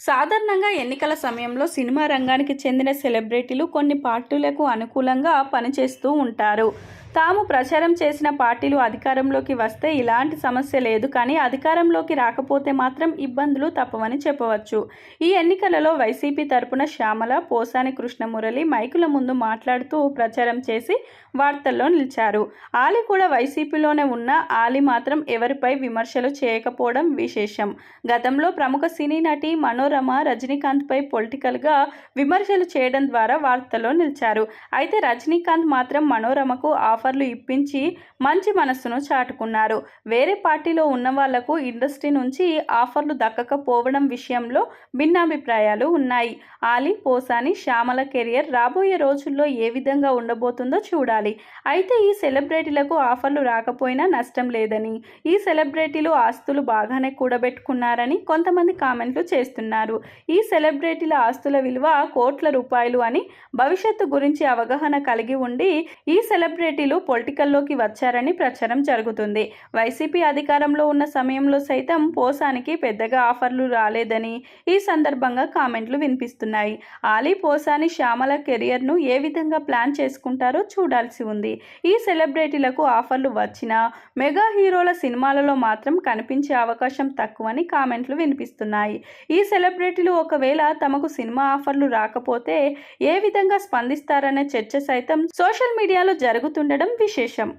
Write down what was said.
సాధారణంగా ఎన్నికల సమయంలో సినిమా రంగానికి చెందిన సెలబ్రిటీలు కొన్ని పార్టీలకు అనుకూలంగా పనిచేస్తూ ఉంటారు. తాము ప్రచారం చేసిన పార్టీలు అధికారంలోకి వస్తే ఇలాంటి సమస్య లేదు కానీ అధికారంలోకి రాకపోతే మాత్రం ఇబ్బందులు తప్పవని చెప్పవచ్చు. ఈ ఎన్నికలలో వైసీపీ తరపున శ్యామల పోసాని కృష్ణమురళి మైకుల ముందు మాట్లాడుతూ ప్రచారం చేసి వార్తల్లో నిలిచారు. ఆలి కూడా వైసీపీలోనే ఉన్న ఆలి మాత్రం ఎవరిపై విమర్శలు చేయకపోవడం విశేషం. గతంలో ప్రముఖ సినీ నటి మనోరమ రజనీకాంత్పై పొలిటికల్గా విమర్శలు చేయడం ద్వారా వార్తల్లో నిలిచారు. అయితే రజనీకాంత్ మాత్రం మనోరమకు ఆఫర్లు ఇప్పించి మంచి మనస్సును చాటుకున్నారు. వేరే పార్టీలో ఉన్న వాళ్ళకు ఇండస్ట్రీ నుంచి ఆఫర్లు దక్కకపోవడం విషయంలో భిన్నాభిప్రాయాలు ఉన్నాయి. ఆలి పోసాని శ్యామల కెరియర్ రాబోయే రోజుల్లో ఏ విధంగా ఉండబోతుందో చూడాలి. అయితే ఈ సెలబ్రిటీలకు ఆఫర్లు రాకపోయినా నష్టం లేదని ఈ సెలబ్రిటీలు ఆస్తులు బాగానే కూడబెట్టుకున్నారని కొంతమంది కామెంట్లు చేస్తున్నారు. ఈ సెలబ్రిటీల ఆస్తుల విలువ కోట్ల రూపాయలు అని భవిష్యత్తు గురించి అవగాహన కలిగి ఉండి ఈ సెలబ్రిటీలు పొలిటికల్లోకి వచ్చారని ప్రచారం జరుగుతుంది. వైసీపీ అధికారంలో ఉన్న సమయంలో సైతం పోసానికి పెద్దగా ఆఫర్లు రాలేదని ఈ సందర్భంగా కామెంట్లు వినిపిస్తున్నాయి. ఆలీ పోసాని శ్యామల కెరియర్ను ఏ విధంగా ప్లాన్ చేసుకుంటారో చూడాల్సి ఉంది. ఈ సెలబ్రిటీలకు ఆఫర్లు వచ్చినా మెగా హీరోల సినిమాలలో మాత్రం కనిపించే అవకాశం తక్కువని కామెంట్లు వినిపిస్తున్నాయి. ఈ సెలబ్రిటీలు ఒకవేళ తమకు సినిమా ఆఫర్లు రాకపోతే ఏ విధంగా స్పందిస్తారనే చర్చ సైతం సోషల్ మీడియాలో జరుగుతుండడం విశేషం